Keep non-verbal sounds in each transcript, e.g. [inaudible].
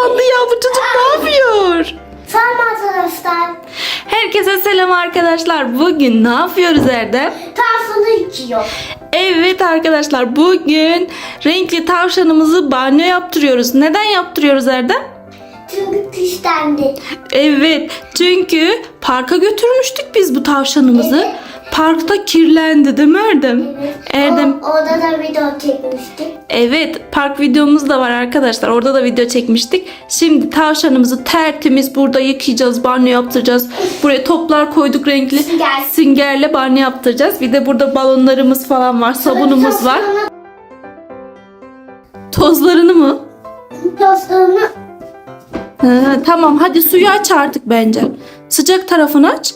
ıslandı ya bu çocuk ne yapıyor? Selam arkadaşlar. Herkese selam arkadaşlar. Bugün ne yapıyoruz Erdem? Tarzını içiyor. Evet arkadaşlar bugün renkli tavşanımızı banyo yaptırıyoruz. Neden yaptırıyoruz Erdem? Çünkü pislendi. Evet çünkü parka götürmüştük biz bu tavşanımızı. Evet. Parkta kirlendi değil mi Erdem? Erdem O, orada da video çekmiştik. Evet, park videomuz da var arkadaşlar. Orada da video çekmiştik. Şimdi tavşanımızı tertemiz burada yıkayacağız, banyo yaptıracağız. Buraya toplar koyduk renkli. Sünger. Süngerle banyo yaptıracağız. Bir de burada balonlarımız falan var, sabunumuz var. Tozlarını mı? Tostlarını Ha, tamam hadi suyu aç artık bence. Sıcak tarafını aç.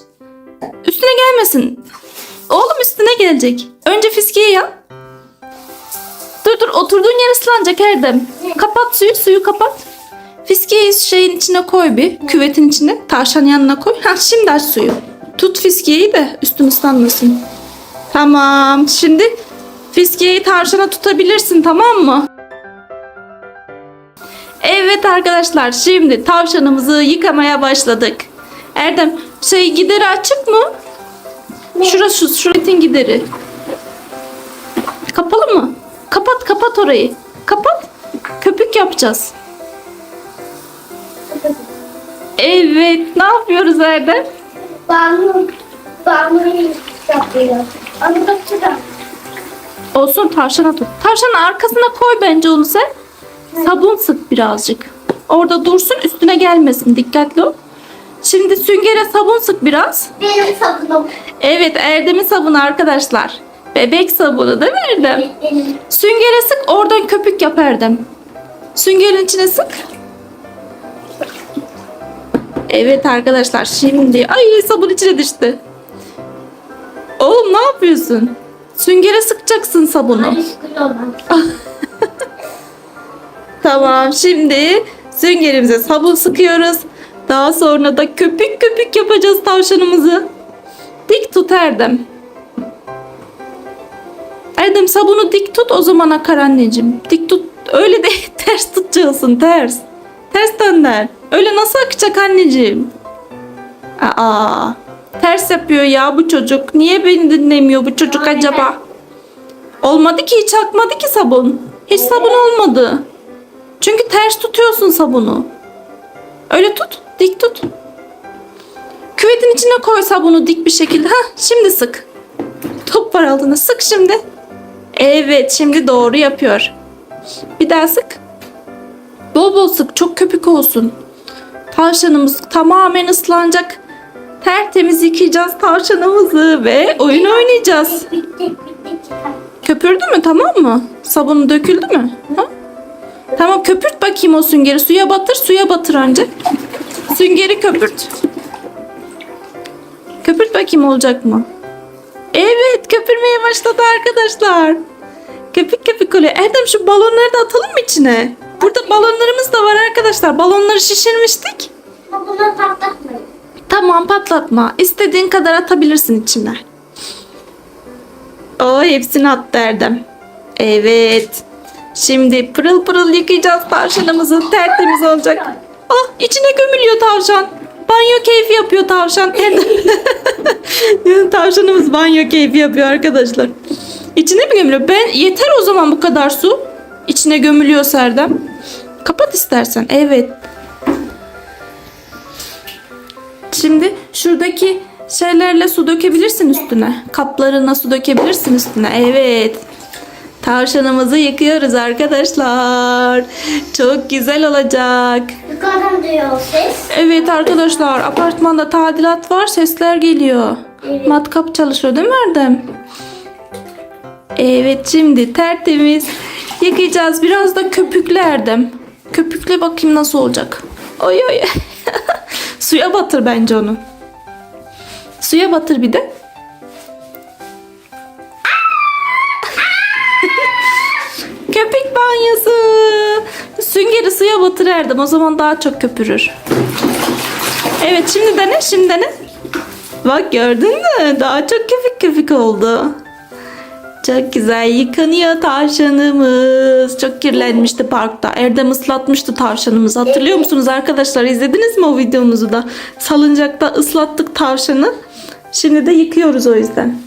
Üstüne gelmesin. Oğlum üstüne gelecek. Önce fiskiyi yap. Dur dur oturduğun yer ıslanacak Erdem. Kapat suyu suyu kapat. Fiskiyi şeyin içine koy bir. Küvetin içine. Tavşan yanına koy. Ha şimdi aç suyu. Tut fiskiyeyi de üstün ıslanmasın. Tamam. Şimdi fiskiyeyi tavşana tutabilirsin tamam mı? Evet arkadaşlar şimdi tavşanımızı yıkamaya başladık. Erdem şey gideri açık mı? Şurası şuretin gideri. Kapalı mı? Kapat kapat orayı. Kapat. Köpük yapacağız. Evet ne yapıyoruz Erdem? bağımlı, bağımlı yapıyor. Onu da. Olsun tavşana tut. Tavşanın arkasına koy bence onu sen. Sabun sık birazcık. Orada dursun üstüne gelmesin. Dikkatli ol. Şimdi süngere sabun sık biraz. Benim sabunum. Evet Erdem'in sabunu arkadaşlar. Bebek sabunu değil mi Erdem? Benim. Süngere sık oradan köpük yap Erdem. Süngerin içine sık. Evet arkadaşlar şimdi ay sabun içine düştü. Oğlum ne yapıyorsun? Süngere sıkacaksın sabunu. [laughs] Tamam şimdi süngerimize sabun sıkıyoruz. Daha sonra da köpük köpük yapacağız tavşanımızı. Dik tut Erdem. Erdem sabunu dik tut o zaman akar anneciğim. Dik tut. Öyle de [laughs] ters tutacaksın ters. Ters dönder. Öyle nasıl akacak anneciğim? Aa, ters yapıyor ya bu çocuk. Niye beni dinlemiyor bu çocuk Aynen. acaba? Olmadı ki hiç akmadı ki sabun. Hiç sabun olmadı. Çünkü ters tutuyorsun sabunu. Öyle tut, dik tut. Küvetin içine koy sabunu dik bir şekilde. Ha, şimdi sık. Top var altına. Sık şimdi. Evet, şimdi doğru yapıyor. Bir daha sık. Bol bol sık, çok köpük olsun. Tavşanımız tamamen ıslanacak. Tertemiz yıkayacağız tavşanımızı ve oyun oynayacağız. Köpürdü mü tamam mı? Sabunu döküldü mü? Ha? Tamam köpürt bakayım o süngeri. Suya batır suya batır önce. Süngeri köpürt. Köpürt bakayım olacak mı? Evet köpürmeye başladı arkadaşlar. Köpük köpük oluyor. Erdem şu balonları da atalım mı içine? Burada balonlarımız da var arkadaşlar. Balonları şişirmiştik. Bunu patlatmayın. Tamam patlatma. İstediğin kadar atabilirsin içine. O hepsini attı Erdem. Evet. Şimdi pırıl pırıl yıkayacağız tavşanımızı. Tertemiz olacak. Ah içine gömülüyor tavşan. Banyo keyfi yapıyor tavşan. [laughs] [laughs] Tavşanımız banyo keyfi yapıyor arkadaşlar. İçine mi gömülüyor? Ben yeter o zaman bu kadar su. İçine gömülüyor Erdem. Kapat istersen. Evet. Şimdi şuradaki şeylerle su dökebilirsin üstüne. Kaplarına su dökebilirsin üstüne. Evet. Tavşanımızı yıkıyoruz arkadaşlar. Çok güzel olacak. Yukarıdan duyuyor ses. Evet arkadaşlar apartmanda tadilat var sesler geliyor. Evet. Matkap çalışıyor değil mi Erdem? Evet şimdi tertemiz yıkayacağız. Biraz da köpükle Erdem. Köpükle bakayım nasıl olacak. Oy oy. [laughs] Suya batır bence onu. Suya batır bir de. Suya batır Erdem. O zaman daha çok köpürür. Evet şimdi dene şimdi dene. Bak gördün mü? Daha çok köpük köpük oldu. Çok güzel yıkanıyor tavşanımız. Çok kirlenmişti parkta. Erdem ıslatmıştı tavşanımızı. Hatırlıyor musunuz arkadaşlar? İzlediniz mi o videomuzu da? Salıncakta ıslattık tavşanı. Şimdi de yıkıyoruz o yüzden.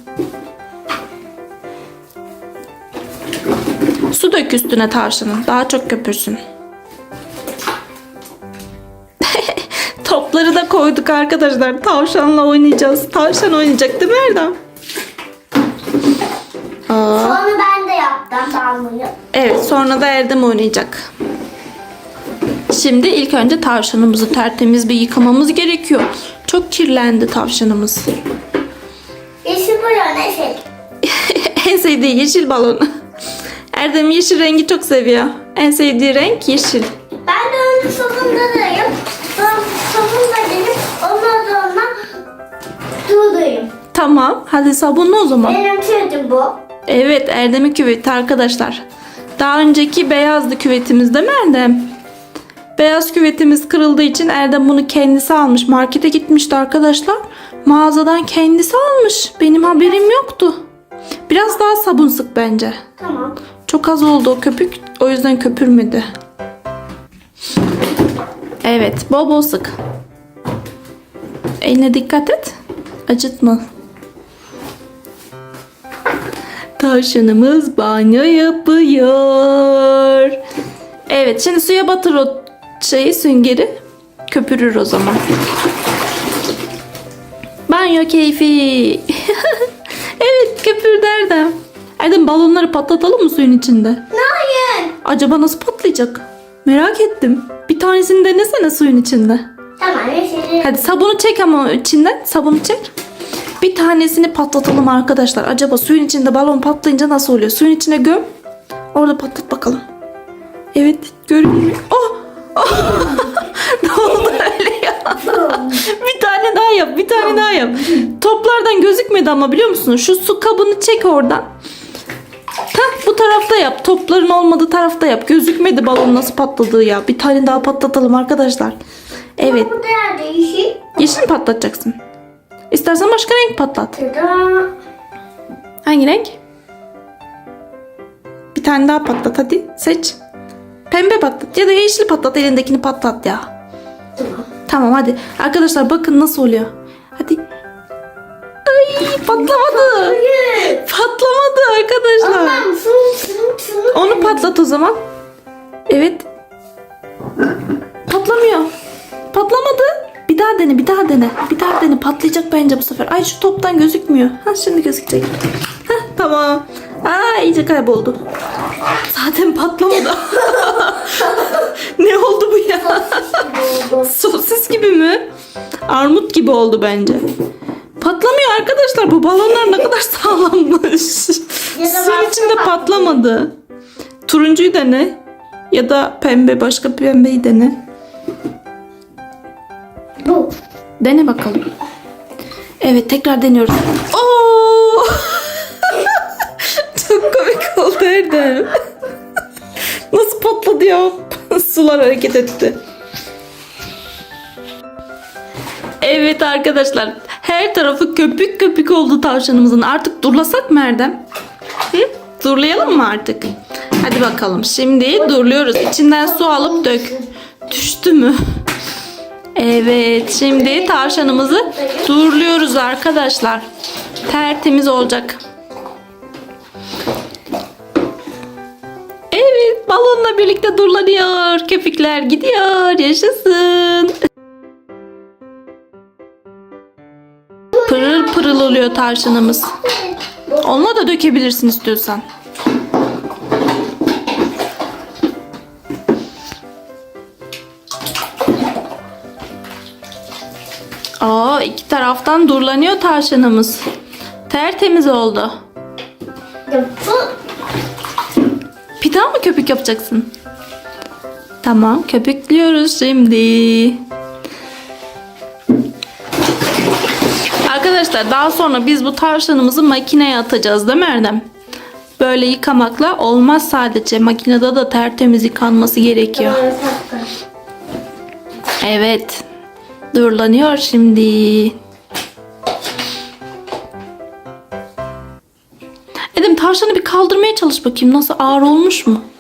Su dök üstüne tavşanın. Daha çok köpürsün. Da koyduk arkadaşlar. Tavşanla oynayacağız. Tavşan oynayacak değil mi Erdem? Aa. Onu ben de yaptım damlıyı. Evet sonra da Erdem oynayacak. Şimdi ilk önce tavşanımızı tertemiz bir yıkamamız gerekiyor. Çok kirlendi tavşanımız. Yeşil boya ne şey? [laughs] en sevdiği yeşil balon. Erdem yeşil rengi çok seviyor. En sevdiği renk yeşil. Ben de Tamam hadi sabunlu o zaman. Benim çocuğum bu. Evet Erdem'in küveti arkadaşlar. Daha önceki beyazdı küvetimiz değil mi Erdem? Beyaz küvetimiz kırıldığı için Erdem bunu kendisi almış. Markete gitmişti arkadaşlar. Mağazadan kendisi almış. Benim haberim yoktu. Biraz daha sabun sık bence. Tamam. Çok az oldu o köpük. O yüzden köpürmedi. Evet bol bol sık. Eline dikkat et. Acıtma. Tavşanımız banyo yapıyor. Evet şimdi suya batır o şeyi süngeri. Köpürür o zaman. Banyo keyfi. [laughs] evet köpürdü Erdem. Erdem balonları patlatalım mı suyun içinde? Hayır. Acaba nasıl patlayacak? Merak ettim. Bir tanesini denesene suyun içinde. Tamam. Hadi sabunu çek ama içinden. Sabunu çek. Bir tanesini patlatalım arkadaşlar. Acaba suyun içinde balon patlayınca nasıl oluyor? Suyun içine göm. Orada patlat bakalım. Evet görünüyor. Oh! Oh! [laughs] ne oldu öyle ya? [laughs] bir tane daha yap. Bir tane daha yap. Toplardan gözükmedi ama biliyor musun? Şu su kabını çek oradan. Heh, bu tarafta yap. Topların olmadığı tarafta yap. Gözükmedi balon nasıl patladığı ya. Bir tane daha patlatalım arkadaşlar. Evet. Yeşil mi patlatacaksın? İstersen başka renk patlat. Hangi renk? Bir tane daha patlat hadi. Seç. Pembe patlat ya da yeşil patlat elindekini patlat ya. Tamam. Tamam hadi. Arkadaşlar bakın nasıl oluyor. Hadi. Ay patlamadı. Patlamadı arkadaşlar. Onu patlat o zaman. Evet. Patlamıyor. Patlamadı. Bir daha dene, bir daha dene. Bir daha dene. Patlayacak bence bu sefer. Ay şu toptan gözükmüyor. Ha şimdi gözükecek. Ha tamam. Aa iyice kayboldu. Zaten patlamadı. [laughs] ne oldu bu ya? Sosis gibi mi? Armut gibi oldu bence. Patlamıyor arkadaşlar. Bu balonlar ne kadar [laughs] sağlammış. Suyun içinde patlamadı. Turuncuyu dene. Ya da pembe başka pembeyi dene. Bu. Dene bakalım. Evet tekrar deniyoruz. Oo! [laughs] Çok komik oldu Erdem. Nasıl patladı ya? [laughs] Sular hareket etti. Evet arkadaşlar. Her tarafı köpük köpük oldu tavşanımızın. Artık durlasak mı Erdem? Hı? Durlayalım mı artık? Hadi bakalım. Şimdi durluyoruz. İçinden su alıp dök. Düştü mü? Evet. Şimdi tavşanımızı durluyoruz arkadaşlar. Tertemiz olacak. Evet. Balonla birlikte durlanıyor. Köpükler gidiyor. Yaşasın. Pırıl pırıl oluyor tavşanımız. Onunla da dökebilirsin istiyorsan. İki taraftan durlanıyor tavşanımız. Tertemiz oldu. Bir daha mı köpük yapacaksın? Tamam, köpüklüyoruz şimdi. Arkadaşlar daha sonra biz bu tavşanımızı makineye atacağız değil mi Erdem? Böyle yıkamakla olmaz sadece. Makinede de tertemiz yıkanması gerekiyor. Evet. Durlanıyor şimdi. Edem tavşanı bir kaldırmaya çalış bakayım. Nasıl ağır olmuş mu? [laughs]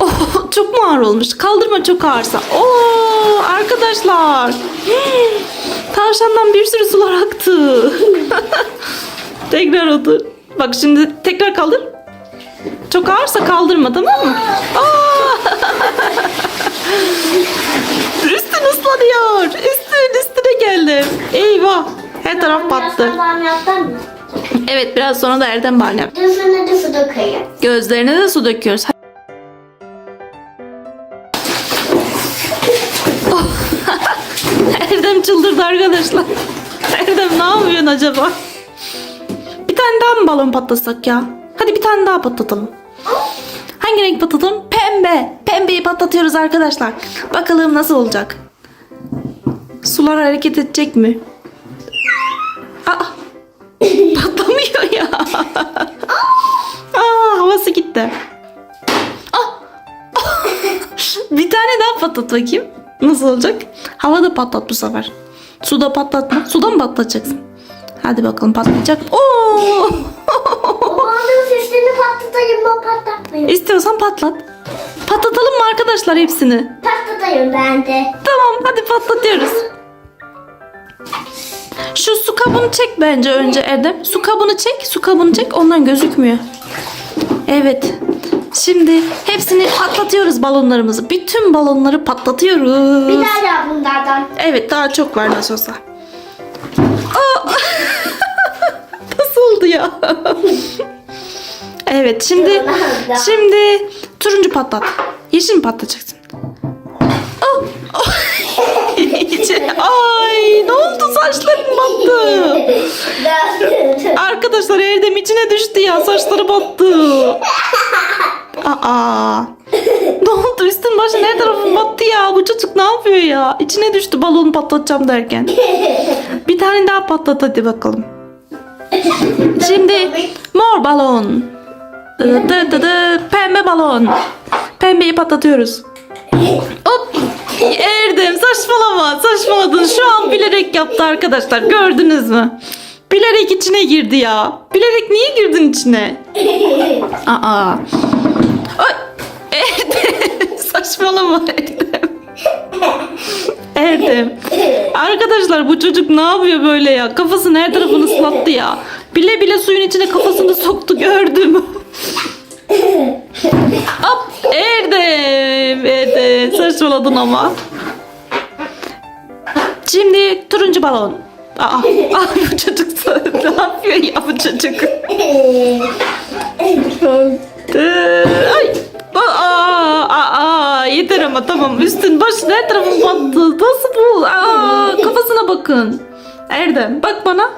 Oh, çok mu ağır olmuş? Kaldırma çok ağırsa. Oo, arkadaşlar. Hmm, [gasps] Tavşandan bir sürü sular aktı. [laughs] tekrar otur. Bak şimdi tekrar kaldır. Çok ağırsa kaldırma tamam mı? Aa! [laughs] Islanıyor. Üstün üstüne geldi. Eyvah. Her taraf battı. Mı? Evet biraz sonra da Erdem Barney. Gözüne de su dökeyim. Gözlerine de su döküyoruz. Oh. [laughs] Erdem çıldırdı arkadaşlar. Erdem ne yapıyorsun acaba? Bir tane daha mı balon patlatsak ya? Hadi bir tane daha patlatalım. Hangi renk patlatalım? Pembe. Pembeyi patlatıyoruz arkadaşlar. Bakalım nasıl olacak. Sular hareket edecek mi? Aa, patlamıyor ya. Aa, havası gitti. Ah! bir tane daha patlat bakayım. Nasıl olacak? Havada patlat bu sefer. Suda patlatma. Suda mı patlatacaksın? Hadi bakalım patlayacak. Oo! Babanın sesini patlatayım mı patlatmayayım? İstiyorsan patlat. Patlatalım mı arkadaşlar hepsini? Patlatayım ben de. Tamam hadi patlatıyoruz. Şu su kabını çek bence önce Erdem. Su kabını çek, su kabını çek. Ondan gözükmüyor. Evet. Şimdi hepsini patlatıyoruz balonlarımızı. Bütün balonları patlatıyoruz. Bir daha yap bunlardan. Evet daha çok var nasıl olsa. Aa! [laughs] Nasıl oldu ya? [laughs] evet şimdi şimdi turuncu patlat. Yeşil mi patlatacaksın? [laughs] Oh! Oh! Ne oldu? Saçlarım battı. [laughs] Arkadaşlar Erdem içine düştü ya. Saçları battı. [laughs] Aa. Ne oldu? Üstün başı ne tarafı battı ya? Bu çocuk ne yapıyor ya? İçine düştü balonu patlatacağım derken. [laughs] Bir tane daha patlat hadi bakalım. Şimdi mor balon. Dı dı dı dı, Pembe balon. Pembeyi patlatıyoruz. Hop [laughs] Erdem saçmalama saçmaladın. Şu an bilerek yaptı arkadaşlar gördünüz mü? Bilerek içine girdi ya. Bilerek niye girdin içine? [laughs] Aa. Ay Erdem [laughs] saçmalama Erdem. Erdem. Arkadaşlar bu çocuk ne yapıyor böyle ya? Kafasını her tarafını ıslattı ya. Bile bile suyun içine kafasını soktu gördüm. Hop Erdem Erdem saçmaladın ama Şimdi turuncu balon Aa, aa bu çocuk ne yapıyor ya bu çocuk Ay. Aa, aa, aa, yeter ama tamam üstün başın her tarafın battı. Nasıl bu? Aa, kafasına bakın. Erdem bak bana.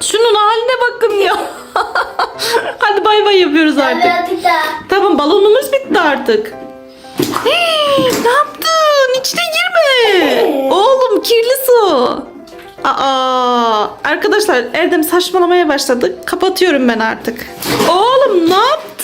Şunun haline bakın ya. [laughs] Hadi bay bay yapıyoruz artık. Tamam balonumuz bitti artık. Hey, ne yaptın? İçine girme. Oğlum kirli su. Aa, arkadaşlar Erdem saçmalamaya başladı. Kapatıyorum ben artık. Oğlum ne yaptın?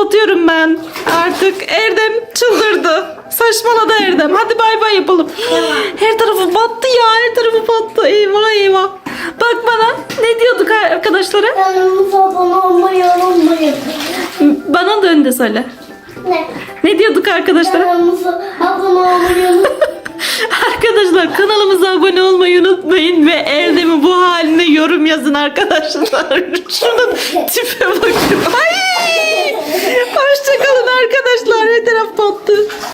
Kapatıyorum ben. Artık Erdem çıldırdı. Saçmaladı Erdem. Hadi bay bay yapalım. Her tarafı battı ya. Her tarafı battı. Eyvah eyvah. Bak bana. Ne diyorduk arkadaşlara? Kanalımıza abone olmayı unutmayın. Bana dön de söyle. Ne? Ne diyorduk arkadaşlara? Kanalımıza abone olmayı unutmayın. [laughs] Arkadaşlar kanalımıza abone olmayı unutmayın ve Erdem'in bu haline yorum yazın arkadaşlar. [laughs] Şunun tipe bakın. Ay! Hoşçakalın arkadaşlar. Her taraf battı.